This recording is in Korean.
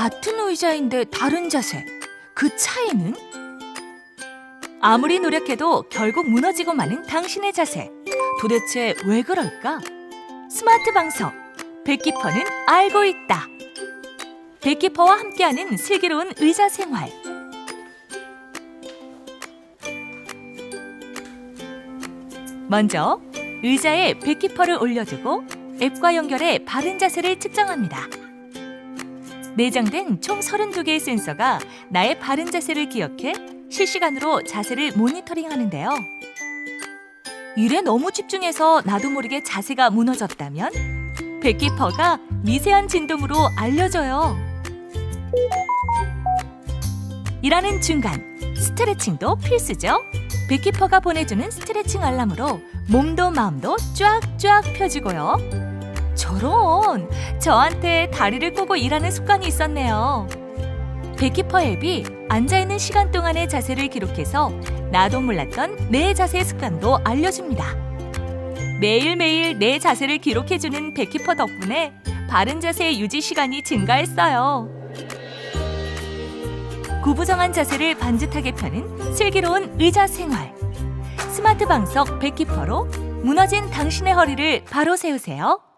같은 의자인데 다른 자세. 그 차이는? 아무리 노력해도 결국 무너지고 마는 당신의 자세. 도대체 왜 그럴까? 스마트 방석. 백기퍼는 알고 있다. 백기퍼와 함께하는 슬기로운 의자 생활. 먼저 의자에 백키퍼를 올려두고 앱과 연결해 바른 자세를 측정합니다. 내장된 총 32개의 센서가 나의 바른 자세를 기억해 실시간으로 자세를 모니터링 하는데요. 일에 너무 집중해서 나도 모르게 자세가 무너졌다면 백키퍼가 미세한 진동으로 알려줘요. 일하는 중간 스트레칭도 필수죠. 백키퍼가 보내주는 스트레칭 알람으로 몸도 마음도 쫙쫙 펴주고요. 저런 저한테 다리를 꼬고 일하는 습관이 있었네요. 백키퍼 앱이 앉아있는 시간 동안의 자세를 기록해서 나도 몰랐던 내 자세 습관도 알려줍니다. 매일매일 내 자세를 기록해주는 백키퍼 덕분에 바른 자세 유지 시간이 증가했어요. 구부정한 자세를 반듯하게 펴는 슬기로운 의자 생활. 스마트 방석 백키퍼로 무너진 당신의 허리를 바로 세우세요.